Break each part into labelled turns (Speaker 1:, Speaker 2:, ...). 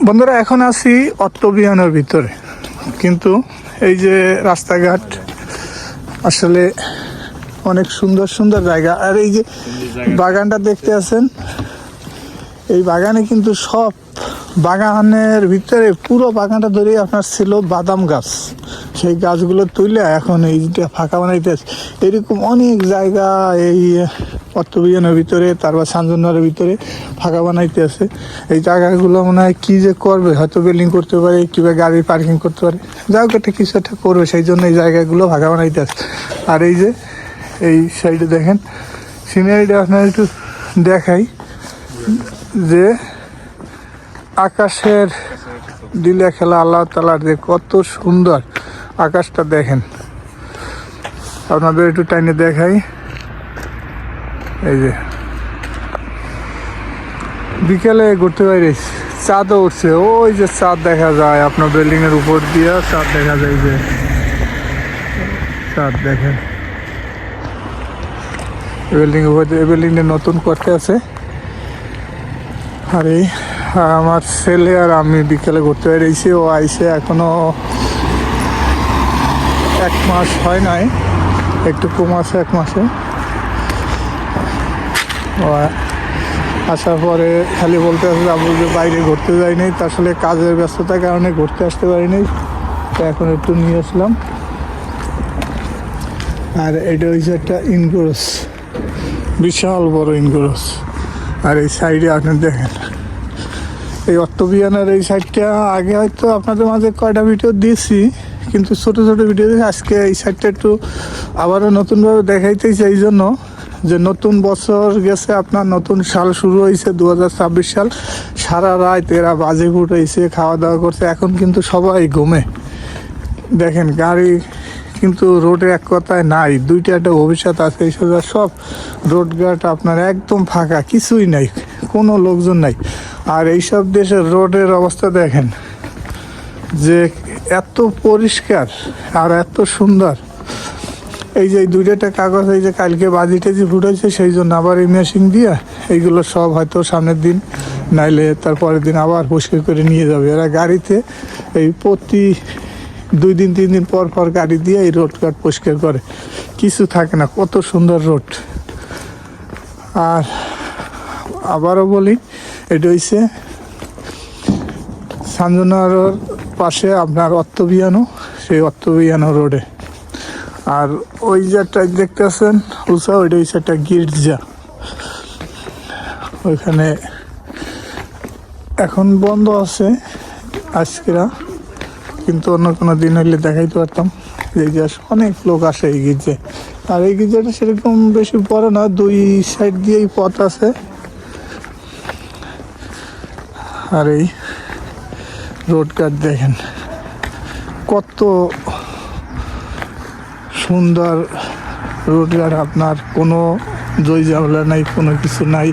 Speaker 1: বন্ধুরা, এখন আছি অত্তবিয়ানের ভিতরে। কিন্তু এই যে রাস্তাঘাট, আসলে অনেক সুন্দর সুন্দর জায়গা। আর এই যে বাগানটা দেখতে আছেন, এই বাগানে কিন্তু সব বাগানের ভিতরে পুরো বাগানটা ধরে আপনার ছিল বাদাম গাছ। সেই গাছগুলো তুলে এখন এইটা ফাঁকা বানাইতেছে এরকম অনেক জায়গা, এই অত্তবিয়ানের ভিতরে তারপর সানজনারের ভিতরে ফাঁকা বানাইতে আছে। এই জায়গাগুলো মনে হয় কী যে করবে, হয়তো বিল্ডিং করতে পারে, কিংবা গাড়ি পার্কিং করতে পারে। যাই হোক একটা কিছু একটা করবে, সেই জন্য এই জায়গাগুলো ফাঁকা বানাইতে আছে। আর এই যে, এই সাইডে দেখেন সিনারিটা আপনার একটু দেখাই, যে আকাশের দিলে খেলা আল্লাহ তালার যে কত সুন্দর আকাশটা দেখেন। আপনাদের একটু টাইনে দেখাই। এই যে। বিকেলে ঘুরতে বাইরেছি চাঁদও উঠছে। ওই যে চাঁদ দেখা যায়, আপনার বিল্ডিং এর উপর দিয়ে চাঁদ দেখা যায় যে। চাঁদ দেখেন। বিল্ডিং দিয়ে বিল্ডিংটা নতুন করতে আছে। আর এই আমার ছেলে আর আমি বিকেলে ঘুরতে বেরিয়েছি ও আইসে এখনও এক মাস হয় নাই। একটু কম আছে এক মাসে। আসার পরে খালি বলতে আসলে আবু যে বাইরে ঘুরতে যাইনি তা আসলে কাজের ব্যস্ততার কারণে ঘুরতে আসতে পারিনি তো এখন একটু নিয়ে আসলাম। আর এটা হচ্ছে একটা ইনগ্রোস বিশাল বড় ইনগ্রোস আর এই সাইডে আপনি দেখেন, এই অত্তবিয়ানের এই সাইডটা আগে হয়তো আপনাদের মাঝে কয়টা ভিডিও দিয়েছি, কিন্তু ছোট ছোট ভিডিও দিয়েছি আজকে এই সাইডটা একটু আবারও নতুনভাবে দেখাইতেছি, এই জন্য যে নতুন বছর গেছে, আপনার নতুন সাল শুরু হয়েছে দু হাজার ছাব্বিশ সাল। সারা রাত এরা বাজে ফুটাইছে খাওয়া দাওয়া করছে। এখন কিন্তু সবাই ঘুমে। দেখেন, গাড়ি কিন্তু রোডে এক কথায় নাই। দুইটা একটা ভবিষ্যৎ আছে, এই সব রোডঘাট আপনার একদম ফাঁকা, কিছুই নাই, কোনো লোকজন নাই। আর এইসব দেশের রোডের অবস্থা দেখেন, যে এত পরিষ্কার আর এত সুন্দর। এই যে দুইটা কাগজ, এই যে কালকে বাজি টাজি ফুটেছে সেই জন্য আবার এই মেশিন দিয়ে এইগুলো সব হয়তো সামনের দিন, নাইলে তারপরের দিন আবার পরিষ্কার করে নিয়ে যাবে। এরা গাড়িতে এই প্রতি দুই দিন, তিন দিন পর পর গাড়ি দিয়ে এই রোড কাট পরিষ্কার করে। কিছু থাকে না, কত সুন্দর রোড আর আবারও বলি, এটা হইছে সাঞ্জনার পাশে আপনার অত্তবিয়ানো, সেই অত্তবিয়ানো রোডে আর ওই যে একটা দেখতেছেন উষা, ওইটা হচ্ছে একটা গির্জা। ওইখানে এখন বন্ধ আছে আজকেরা, কিন্তু অন্য কোনো দিন হইলে দেখাইতে পারতাম। যে যে অনেক লোক আসে এই গির্জে আর এই গির্জাটা সেরকম বেশি বড় না, দুই সাইড দিয়েই পথ আছে। আর এই রোড কাট দেখেন। কত সুন্দর রোড ঘাট আপনার কোনো জয় ঝামেলা নাই, কোনো কিছু নাই,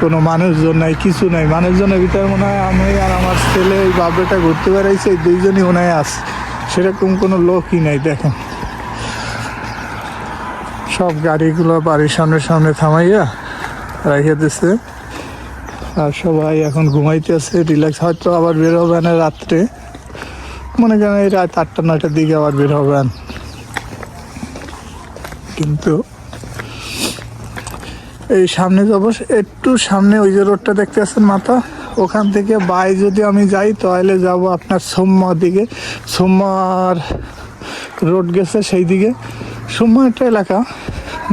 Speaker 1: কোনো মানুষজন নাই, কিছু নাই। মানুষজনের ভিতরে মনে হয় আমি আর আমার ছেলে এই বাবুটা ঘুরতে বেড়াইছে, এই দুইজনই মনে হয় আছে। সেরকম কোনো লোকই নাই, দেখেন। সব গাড়িগুলো বাড়ির সামনে সামনে থামাইয়া রেখে দিছে। আর সবাই এখন ঘুমাইতেছে রিল্যাক্স হয়তো আবার বের হবে না রাত্রে। মনে করেন এই রাত আটটা, নয়টার দিকে আবার বের হবেন। কিন্তু এই সামনে যাব একটু সামনে ওই যে রোডটা দেখতে পাচ্ছেন মাথা, ওখান থেকে বাই যদি আমি যাই তাহলে যাব আপনার সোমবার দিকে। সোমবার রোড গেছে সেই দিকে। সোমবার একটা এলাকা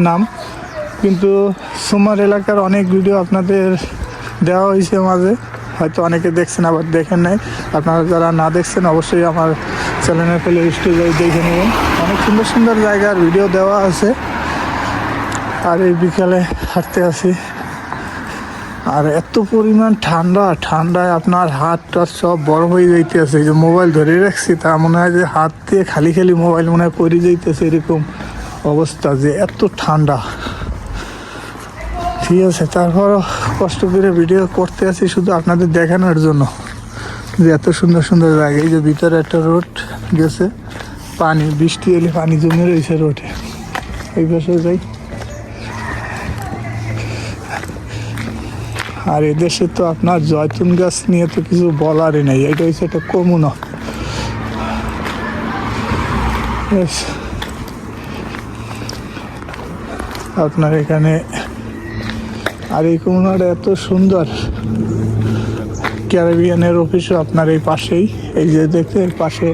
Speaker 1: নাম, কিন্তু সোমবার এলাকার অনেক ভিডিও আপনাদের দেওয়া হয়েছে মাঝে। হয়তো অনেকে দেখছেন আবার দেখেন নাই। আপনারা যারা না দেখছেন, অবশ্যই আমার চ্যানেলের প্লে যাই দেখে নেবেন। অনেক সুন্দর সুন্দর জায়গার ভিডিও দেওয়া আছে। আর এই বিকালে হাঁটতে আসি। আর এত পরিমাণ ঠান্ডা, ঠান্ডায় আপনার হাত টাত সব বড় হয়ে যাইতেছে। যে মোবাইল ধরে রাখছি, তা মনে হয় যে হাত দিয়ে খালি খালি মোবাইল মনে হয় পড়ে যাইতেছে এরকম অবস্থা যে এত ঠান্ডা। ঠিক আছে, তারপরও কষ্ট করে ভিডিও করতে আছি শুধু আপনাদের দেখানোর জন্য। যে এত সুন্দর সুন্দর জায়গা, এই যে ভিতরে একটা রোড গেছে। পানি, বৃষ্টি এলে পানি জমে রয়েছে রোডে। এই পাশে যাই। আর এদেশে তো আপনার জয়তুন গাছ নিয়ে তো কিছু বলারই নেই, এটা হচ্ছে একটা কমুনা। আপনার এখানে, আর এই কমুনাটা এত সুন্দর। ক্যারাবিয়ানের অফিসও আপনার এই পাশেই, এই যে দেখতে এই পাশে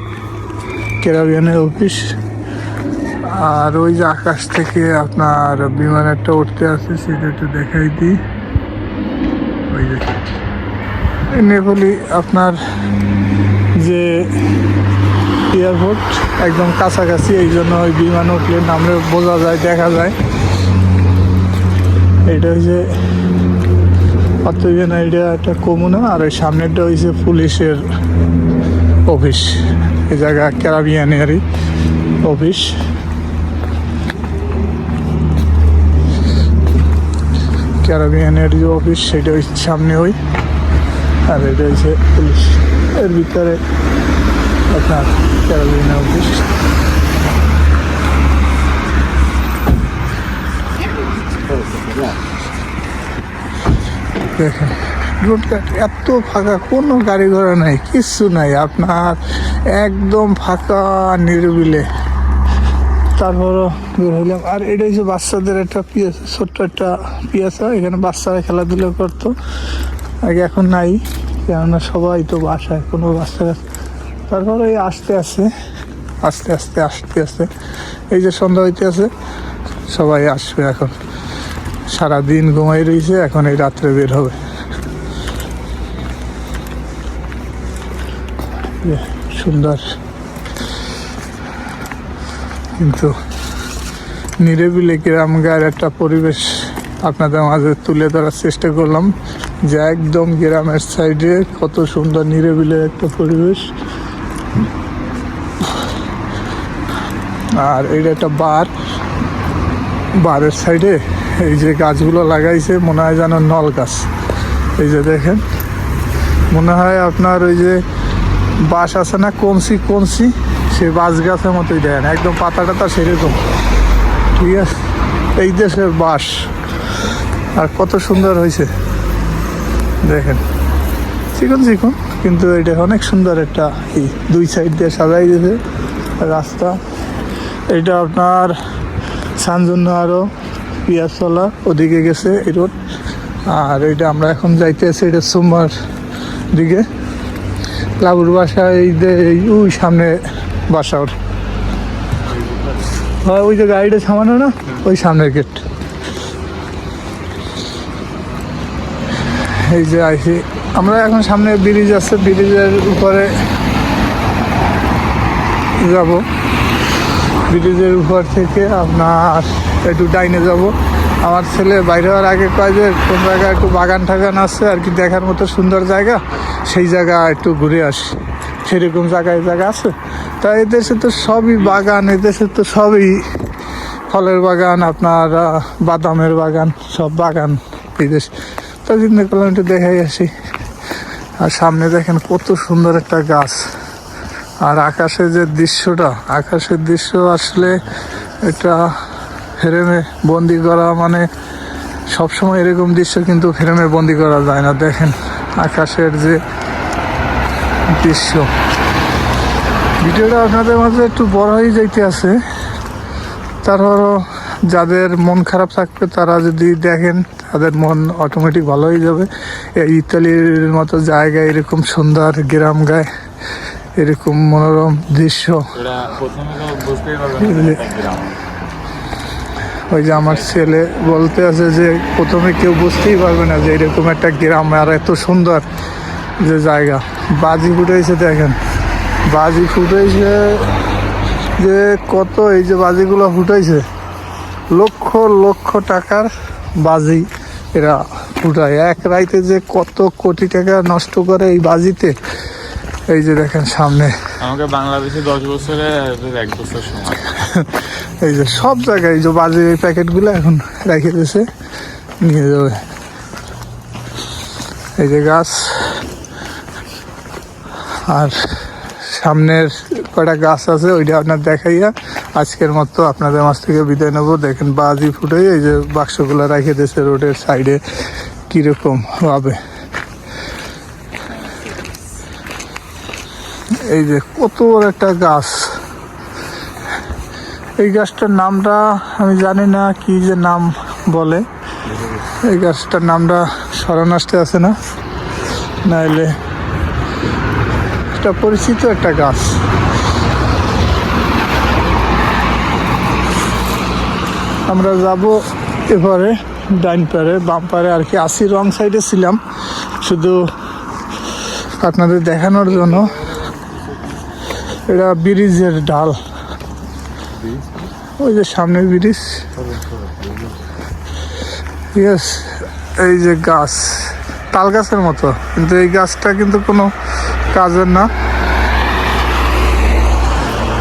Speaker 1: ক্যারাবিয়ানের অফিস আর ওই যে আকাশ থেকে আপনার বিমান একটা উঠতে আছে সেটা একটু দেখাই দিই। ওই যে। নেপালি, আপনার যে এয়ারপোর্ট, একদম কাছাকাছি, এই জন্য ওই বিমান উঠলে নামলে বোঝা যায়, দেখা যায়। এটা হচ্ছে অত্যাধিক এটা একটা কমুনা, আর ওই সামনেরটা হয়েছে পুলিশের অফিস এই জায়গা ক্যারাবিয়ানেরই অফিস। ক্যারাবিয়ানের যে অফিস, সেটা হচ্ছে সামনে ওই। আর এটা হচ্ছে পুলিশ। এর ভিতরে আপনার ক্যারাবিয়ানের অফিস। দেখেন। রোডটা এত ফাঁকা, কোনো গাড়ি ঘোড়া নাই, কিচ্ছু নাই। আপনার একদম ফাঁকা, নিরিবিলে। তারপরও বের হইলাম। আর এটা হচ্ছে বাচ্চাদের একটা পিয়াসা, ছোট্ট একটা পিয়াসা। এখানে বাচ্চারা খেলাধুলা করতো। আগে এখন নাই, কেননা সবাই তো বাসায়, কোনো বাচ্চা তারপরে এই আস্তে আস্তে আস্তে আস্তে আস্তে আস্তে, এই যে সন্ধ্যা হইতে আছে সবাই আসবে এখন। সারাদিন ঘুমাই রয়েছে এখন এই রাত্রে বের হবে। সুন্দর। কিন্তু নিরিবিলি গায়ের একটা পরিবেশ আপনাদের মাঝে তুলে ধরার চেষ্টা করলাম যে একদম গ্রামের সাইডে কত সুন্দর নিরিবিলির একটা পরিবেশ। আর এটা একটা বার। বারের সাইডে এই যে গাছগুলো লাগাইছে, মনে হয় যেন নল গাছ এই যে দেখেন, মনে হয় আপনার ওই যে বাঁশ আছে না কমসি কমসি সে বাঁশ গাছের মতোই দেখেন, একদম পাতা টাতা সেরকম। ঠিক আছে? এই দেশের বাঁশ। আর কত সুন্দর হয়েছে। দেখেন, চিকন চিকন, কিন্তু এটা অনেক সুন্দর একটা ই। দুই সাইড দিয়ে সাজাই দিয়েছে রাস্তা। এটা আপনার সানজন্য আরও পিয়াজতলা ওদিকে গেছে এই রোড। আর এটা আমরা এখন যাইতে আছি এটা সোমবার দিকে। লাবুর বাসা, এই ওই সামনে বাসা ওর। ওই যে গাড়িটা সামানো না, ওই সামনের গেট এই যে আইসি। আমরা এখন সামনে ব্রিজ আছে ব্রিজের উপরে যাব। ব্রিজের উপর থেকে আপনার একটু ডাইনে যাব। আমার ছেলে বাইরে হওয়ার আগে কয় যে কোন জায়গায় একটু বাগান টাগান আছে আর কি দেখার মতো সুন্দর জায়গা, সেই জায়গা একটু ঘুরে আসি। সেরকম জায়গায় জায়গা আছে। তা এদেশে তো সবই বাগান এদেশে তো সবই ফলের বাগান, আপনার বাদামের বাগান, সব বাগান এই দেশ। তা চিন্তা করলাম, একটু দেখাই আসি। আর সামনে দেখেন কত সুন্দর একটা গাছ। আর আকাশের যে দৃশ্যটা, আকাশের দৃশ্য আসলে এটা ফ্রেমে বন্দি করা মানে সবসময় এরকম দৃশ্য কিন্তু ফ্রেমে বন্দি করা যায় না। দেখেন আকাশের যে দৃশ্য। ভিডিওটা আপনাদের মাঝে একটু বড় হয়ে যাইতে আছে। তারপরও যাদের মন খারাপ থাকবে তারা যদি দেখেন তাদের মন অটোমেটিক ভালো হয়ে যাবে। এই ইতালির মতো জায়গায় এরকম সুন্দর গ্রাম গায়ে এরকম মনোরম দৃশ্য
Speaker 2: ওরা প্রথমে তো বুঝতেই পারবে
Speaker 1: এই
Speaker 2: না
Speaker 1: যে-
Speaker 2: এটা গ্রাম
Speaker 1: ওই যে আমার ছেলে বলতে আছে যে প্রথমে কেউ বুঝতেই পারবে না যে এরকম একটা গ্রাম আর এত সুন্দর যে জায়গা। বাজি ফুটেছে দেখেন। বাজি ফুটেছে যে কত এই যে বাজিগুলো ফুটাইছে লক্ষ লক্ষ টাকার বাজি এরা ফুটায়। এক রাইতে যে কত কোটি টাকা নষ্ট করে এই বাজিতে। এই যে দেখেন সামনে।
Speaker 2: আমাকে বাংলাদেশে দশ বছরে এক বছর সময়।
Speaker 1: এই যে সব জায়গায় যে বাজে এই প্যাকেটগুলো এখন রেখে দিয়েছে, নিয়ে যাবে। এই যে গাছ, আর সামনের কয়টা গাছ আছে ওইটা আপনার দেখাইয়া আজকের মতো আপনাদের মাছ থেকে বিদায় নেব। দেখেন বাজি ফুটে এই যে বাক্সগুলো রেখে দিয়েছে রোডের সাইডে, কীরকম হবে। এই যে কত একটা গাছ। এই গাছটার নামটা আমি জানি না কি যে নাম বলে। এই গাছটার নামটা স্মরণ আসতে আছে না। নাইলে এটা পরিচিত একটা গাছ। আমরা যাব এবারে ডাইন পারে, বাম পারে, আর কি আসি রং সাইডে ছিলাম। শুধু আপনাদের দেখানোর জন্য। এটা ব্রিজের ডাল। ওই যে সামনে ব্রিজ। ইয়েস এই যে গাছ। তাল গাছের মতো। কিন্তু এই গাছটা কিন্তু কোনো কাজের না।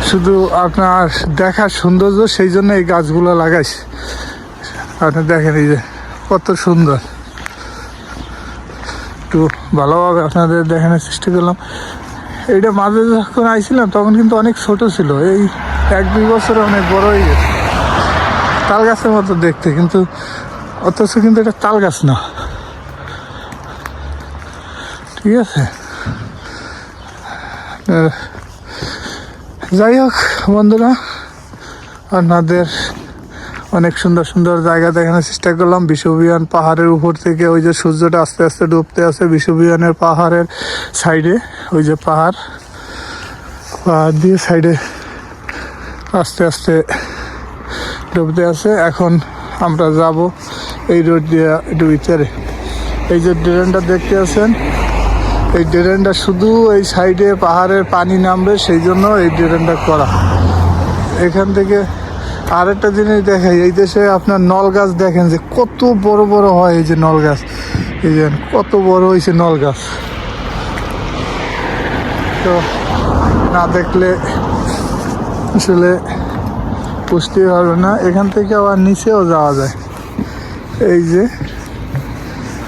Speaker 1: শুধু আপনার দেখার সৌন্দর্য, সেই জন্য এই গাছগুলো লাগাইস আপনি দেখেন এই যে, কত সুন্দর। একটু ভালোভাবে আপনাদের দেখানোর চেষ্টা করলাম। এটা মাঝে যখন আইছিলাম, তখন কিন্তু অনেক ছোট ছিল। এই এক দুই বছরে অনেক বড় হয়ে গেছে। তাল গাছের মতো দেখতে, কিন্তু অথচ কিন্তু এটা তাল গাছ না। ঠিক আছে? যাই হোক বন্ধুরা, আপনাদের অনেক সুন্দর সুন্দর জায়গা দেখানোর চেষ্টা করলাম। বিশ্ববিহান পাহাড়ের উপর থেকে ওই যে সূর্যটা আস্তে আস্তে ডুবতে আছে বিশ্ববিহানের পাহাড়ের সাইডে ওই যে পাহাড় পাহাড় দিয়ে সাইডে আস্তে আস্তে ডুবতে আছে। এখন আমরা যাব এই রোড দিয়ে একটু ভিতরে এই যে ড্রেনটা দেখতে আছেন, এই ড্রেনটা শুধু এই সাইডে পাহাড়ের পানি নামবে, সেই জন্য এই ড্রেনটা করা। এখান থেকে আরেকটা জিনিস দেখাই, এই দেশে আপনার নল গাছ দেখেন যে কত বড় বড় হয় এই যে নল গাছ। এই যে কত বড় হয়েছে নল গাছ। তো না দেখলে আসলে বুঝতে পারবে না। এখান থেকে আবার নিচেও যাওয়া যায়। এই যে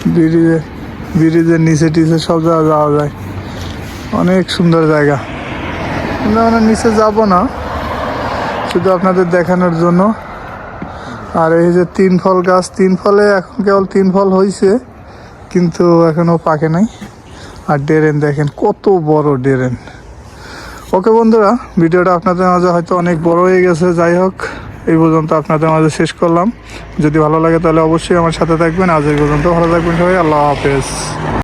Speaker 1: ব্রিজে ব্রিজের নিচে টিচে সব জায়গায় যাওয়া যায়। অনেক সুন্দর জায়গা। কিন্তু আমরা নিচে যাব না। শুধু আপনাদের দেখানোর জন্য। আর এই যে তিন ফল গাছ, তিন ফলে এখন কেবল তিন ফল হয়েছে কিন্তু এখনও পাকে নাই। আর ডেরেন দেখেন, কত বড় ডেরেন। ওকে বন্ধুরা, ভিডিওটা আপনাদের মাঝে হয়তো অনেক বড় হয়ে গেছে, যাই হোক, এই পর্যন্ত আপনাদের মাঝে শেষ করলাম। যদি ভালো লাগে তাহলে অবশ্যই আমার সাথে থাকবেন। আজ এই পর্যন্ত ভালো থাকবেন সবাই, আল্লাহ হাফেজ।